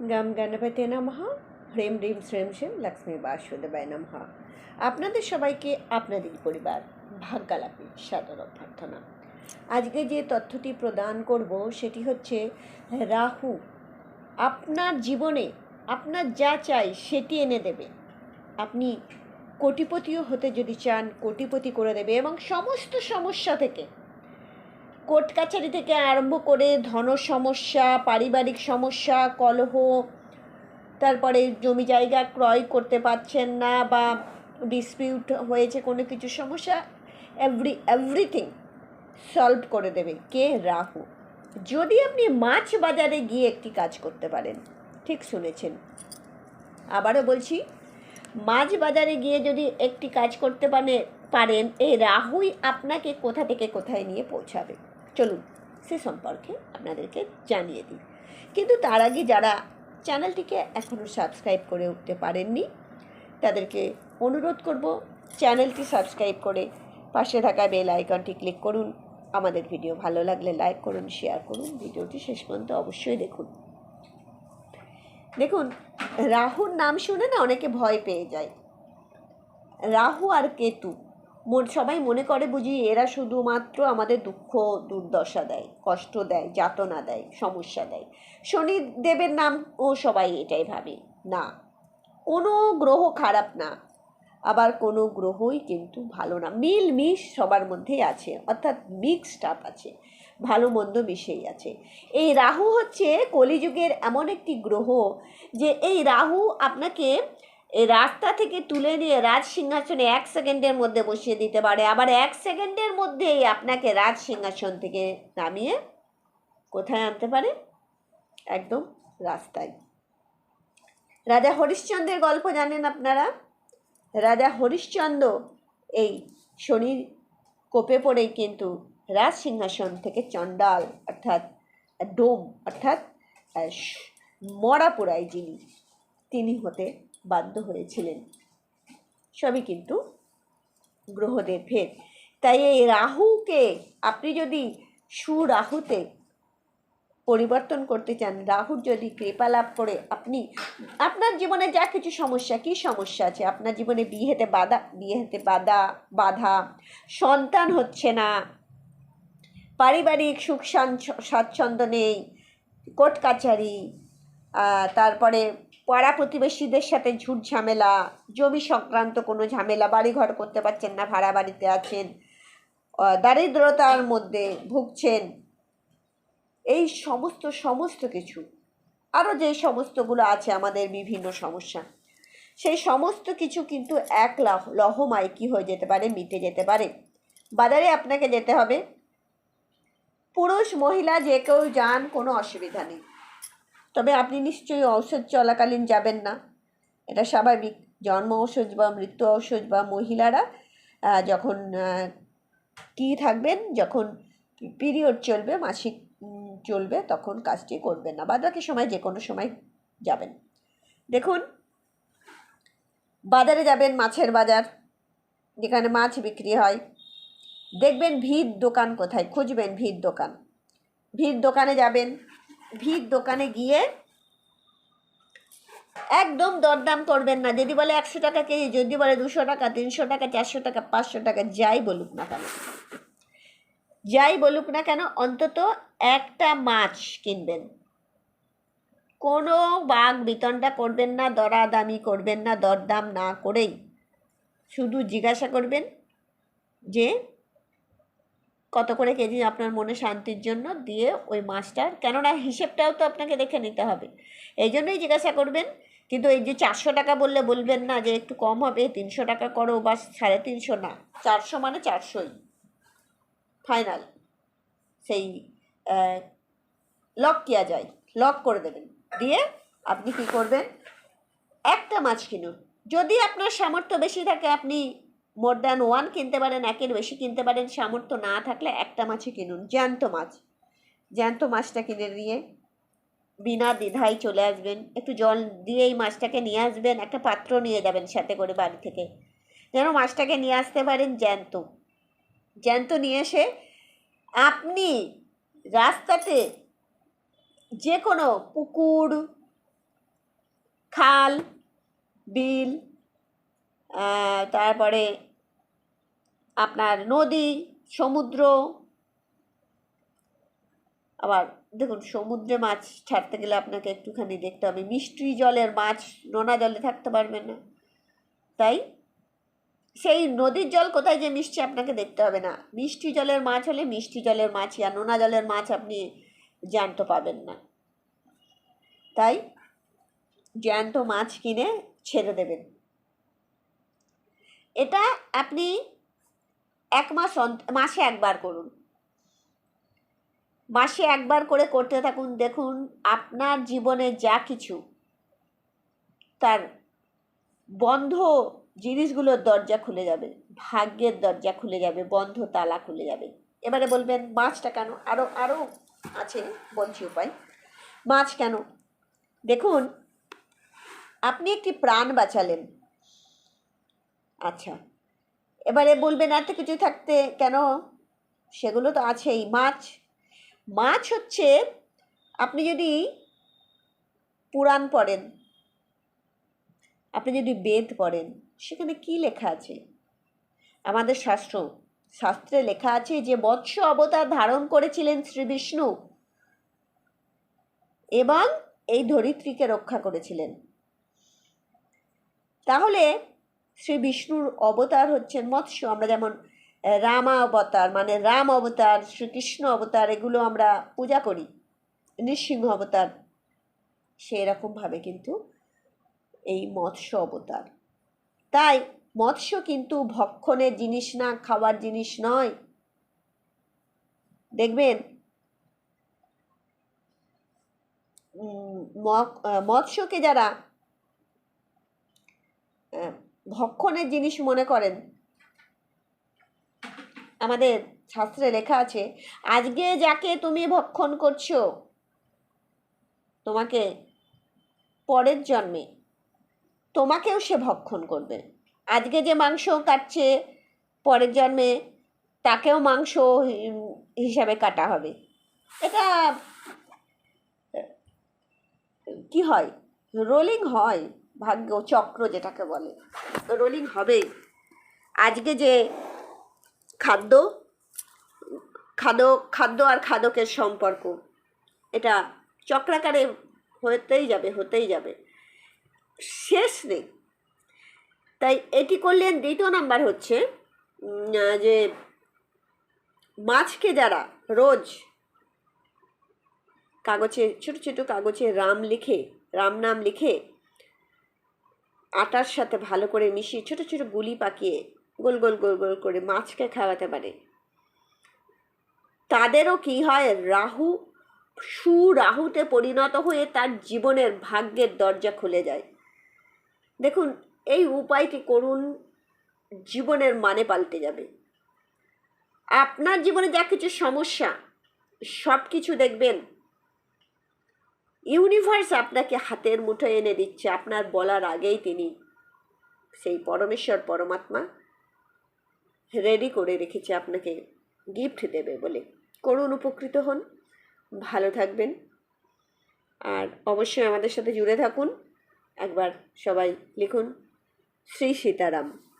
গম গণপতি নমঃ। হ্রিম রিম শ্রেম শ্রেম লক্ষ্মী বাসুদেবায় নমঃ। আপনাদের সবাইকে, আপনাদের পরিবার, ভাগ্যালাপি সাদর অভ্যর্থনা। আজকে যে তথ্যটি প্রদান করব, সেটি হচ্ছে, রাহু, আপনার জীবনে আপনার যা চাই সেটি এনে দেবে। আপনি কোটিপতিও হতে যদি চান, কোটিপতি করে দেবে এবং সমস্ত সমস্যা থেকে কোর্ট কাছারি থেকে আরম্ভ করে ধন সমস্যা, পারিবারিক সমস্যা, কলহ, তারপরে জমি জায়গা ক্রয় করতে পারছেন না বা ডিসপিউট হয়েছে কোনো কিছু সমস্যা এভরি এভরিথিং সলভ করে দেবে কে? রাহু। যদি আপনি মাছ বাজারে গিয়ে একটি কাজ করতে পারেন, ঠিক শুনেছেন। আবারও বলছি, মাছ বাজারে গিয়ে যদি একটি কাজ করতে পারে পারেন, এই রাহুই আপনাকে কোথা থেকে কোথায় নিয়ে পৌঁছাবে? চলুন সে সম্পর্কে আপনাদেরকে জানিয়ে দিই। কিন্তু তার আগে যারা চ্যানেলটিকে এখনও সাবস্ক্রাইব করে উঠতে পারেননি, তাদেরকে অনুরোধ করব চ্যানেলটি সাবস্ক্রাইব করে পাশে থাকা বেল আইকনটি ক্লিক করুন। আমাদের ভিডিও ভালো লাগলে লাইক করুন, শেয়ার করুন। ভিডিওটি শেষ পর্যন্ত অবশ্যই দেখুন। দেখুন, রাহুর নাম শুনে না অনেকে ভয় পেয়ে যায়। রাহু আর কেতু। সবাই মনে করে বুঝি এরা শুধুমাত্র আমাদের দুঃখ, দুর্দশা দেয়, কষ্ট দেয়, যাতনা দেয়, সমস্যা দেয়। শনি দেবের নাম ও সবাই এটাই ভাবে। না, কোনো গ্রহ খারাপ না, আবার কোনো গ্রহই কিন্তু ভালো না। মিল মিশ সবার মধ্যেই আছে, অর্থাৎ মিক্সড আপ আছে, ভালো মন্দ মিশেই আছে। এই রাহু হচ্ছে কলিযুগের এমন একটি গ্রহ যে এই রাহু আপনাকে রাস্তা থেকে তুলে নিয়ে রাজ সিংহাসনে এক সেকেন্ডের মধ্যে বসিয়ে দিতে পারে। আবার এক সেকেন্ডের মধ্যেই আপনাকে রাজ সিংহাসন থেকে নামিয়ে কোথায় আনতে পারে? একদম রাস্তায়। রাজা হরিশ্চন্দ্রের গল্প জানেন আপনারা? রাজা হরিশ্চন্দ্র এই শনির কোপে পড়েই কিন্তু রাজ সিংহাসন থেকে চণ্ডাল অর্থাৎ ডোম অর্থাৎ মরা পোড়াই যিনি, তিনি হতে বাধ্য হয়েছিলেন। সবই কিন্তু গ্রহদের ভেদ। তাই এই রাহুকে আপনি যদি সুরাহুতে পরিবর্তন করতে চান, রাহুর যদি কৃপা লাভ করে আপনি, আপনার জীবনে যা কিছু সমস্যা, কি সমস্যা আছে? আপনার জীবনে বিয়েতে বাধা বিয়েতে বাধা বাধা, সন্তান হচ্ছে না, পারিবারিক সুখ স্বাচ্ছন্দ্য নেই, কোর্ট কাছারি তারপরে পাড়া প্রতিবেশীদের সাথে ঝুট ঝামেলা, জমি সংক্রান্ত কোনো ঝামেলা, বাড়িঘর করতে পারছেন না, ভাড়া বাড়িতে আছেন দারিদ্রতার মধ্যে ভুগছেন, এই সমস্ত সমস্ত কিছু। আরও যে সমস্তগুলো আছে আমাদের বিভিন্ন সমস্যা। সেই সমস্ত কিছু কিন্তু এক লহ লহমায় কী হয়ে যেতে পারে, মিটে যেতে পারে। বাজারে আপনাকে যেতে হবে। পুরুষ, মহিলা যে কেউ যান, কোনো অসুবিধা নেই। তবে আপনি নিশ্চয়ই ঔষধ চলাকালীন যাবেন না। এটা স্বাভাবিক। জন্ম ঔষধ বা মৃত্যু ঔষধ বা মহিলারা যখন কি থাকবেন, যখন পিরিয়ড চলবে, মাসিক চলবে, তখন কাজটি করবেন না। বাদ বাকি সময় যে কোনো সময় যাবেন। দেখুন, বাজারে যাবেন, মাছের বাজার, যেখানে মাছ বিক্রি হয়। দেখবেন ভিড় দোকান কোথায়? খুঁজবেন ভিড় দোকান। ভিড় দোকানে যাবেন। ভিড় দোকানে গিয়ে একদম দরদাম করবেন না। যদি বলে একশো টাকা কেজি, যদি বলে দুশো টাকা, তিনশো টাকা, চারশো টাকা, পাঁচশো টাকা, যাই বলুক না কেন। যাই বলুক না কেন, অন্তত একটা মাছ কিনবেন। কোনো বাঘ বিতনটা করবেন না, দরাদামি করবেন না, দরদাম না করেই। শুধু জিজ্ঞাসা করবেন যে কত করে কেজি আপনার মনে শান্তির জন্য দিয়ে ওই মাছটার কেননা হিসেবটাও তো আপনাকে দেখে নিতে হবে। এই জন্যই জিজ্ঞাসা করবেন, কিন্তু এই যে চারশো টাকা বললে বলবেন না যে একটু কম হবে, তিনশো টাকা করো বা সাড়ে তিনশো না, চারশো মানে চারশোই। ফাইনাল। সেই লক কিয়া যায়, লক করে দেবেন। দিয়ে আপনি কি করবেন, একটা মাছ কিনুন। যদি আপনার সামর্থ্য বেশি থাকে, আপনি মোর দ্যান ওয়ান কিনতে পারেন, একের বেশি কিনতে পারেন, সামর্থ্য না থাকলে একটা মাছই কিনুন। জ্যান্ত মাছ। জ্যান্ত মাছটা কিনে নিয়ে বিনা দ্বিধায় চলে আসবেন। একটু জল দিয়ে এই মাছটাকে নিয়ে আসবেন, একটা পাত্র নিয়ে যাবেন সাথে করে বাড়ি থেকে। যেন মাছটাকে নিয়ে আসতে পারেন জ্যান্ত। জ্যান্ত নিয়ে এসে আপনি রাস্তাতে যে কোনো পুকুর, খাল, বিল তারপরে আপনার নদী, সমুদ্র, আবার দেখুন, সমুদ্রে মাছ ছাড়তে গেলে আপনাকে একটুখানি দেখতে হবে। মিষ্টি জলের মাছ, নোনা জলে থাকতে পারবে না। তাই সেই নদীর জল কোথায় যে মিষ্টি আপনাকে দেখতে হবে না। মিষ্টি জলের মাছ হলে মিষ্টি জলের মাছই, আর নোনা জলের মাছ আপনি জ্যান্ত পাবেন না। তাই জ্যান্ত মাছ কিনে ছেড়ে দেবেন। এটা আপনি এক মাস মাসে একবার করুন। মাসে একবার করে করতে থাকুন, দেখুন আপনার জীবনে যা কিছু তার বন্ধ জিনিসগুলোর দরজা খুলে যাবে, ভাগ্যের দরজা খুলে যাবে, বন্ধ তালা খুলে যাবে। এবারে বলবেন, মাছটা কেন? আরও আরও আছে বলছি উপায়। মাছ কেন? দেখুন, আপনি একটি প্রাণ বাঁচালেন। আচ্ছা। এবারে বলবেন এত কিছু থাকতে কেন? সেগুলো তো আছেই। মাছ মাছ হচ্ছে আপনি যদি পুরাণ পড়েন, আপনি যদি বেদ পড়েন, সেখানে কি লেখা আছে? আমাদের শাস্ত্র, শাস্ত্রে লেখা আছে যে মৎস্য অবতার ধারণ করেছিলেন শ্রী বিষ্ণু এবং এই ধরিত্রীকে রক্ষা করেছিলেন। তাহলে শ্রী বিষ্ণুর অবতার হচ্ছেন মৎস্য। আমরা যেমন রামা অবতার মানে রাম অবতার, শ্রীকৃষ্ণ অবতার, এগুলো আমরা পূজা করি। নৃসিংহ অবতার সেই রকমভাবে কিন্তু এই মৎস্য অবতার। তাই মৎস্য কিন্তু ভক্ষণের জিনিস না, খাওয়ার জিনিস নয়। দেখবেন মৎস্যকে যারা ভক্ষণের জিনিস মনে করেন। আমাদের শাস্ত্রে লেখা আছে, আজকে যাকে তুমি ভক্ষণ করছ, তোমাকে পরের জন্মে তোমাকেও সে ভক্ষণ করবে। আজকে যে মাংস কাটছে, পরের জন্মে তাকেও মাংস হিসাবে কাটা হবে। এটা কি হয়? রোলিং হয়। ভাগ্য চক্র যেটাকে বলে। রোলিং হবেই। আজকে যে খাদ্য খাদ্য খাদ্য আর খাদকের সম্পর্ক, এটা চক্রাকারে হতেই যাবে হতেই যাবে। শেষ নেই। তাই এটি করলেন দ্বিতীয় নাম্বার হচ্ছে যে মাছকে যারা রোজ কাগজে, ছোট ছোট কাগজে রাম লিখে, রাম নাম লিখে আটার সাথে ভালো করে মিশিয়ে ছোট ছোট গুলি পাকিয়ে গোল গোল গোল গোল করে মাছকে খাওয়াতে পারে। তাদেরও কি হয়, রাহু, সুরাহুতে পরিণত হয়ে তার জীবনের ভাগ্যের দরজা খুলে যায়। দেখুন, এই উপায়টি করুন, জীবনের মানে পাল্টে যাবে। আপনার জীবনে যা কিছু সমস্যা সব কিছু দেখবেন। ইউনিভার্স আপনাকে হাতের মুঠোয় এনে দিচ্ছে, আপনার বলার আগেই তিনি সেই পরমেশ্বর, পরমাত্মা রেডি করে রেখেছে আপনাকে গিফট দেবে বলে। করুন, উপকৃত হন। ভালো থাকবেন। আর অবশ্যই আমাদের সাথে জুড়ে থাকুন। একবার সবাই লিখুন, শ্রী সীতারাম।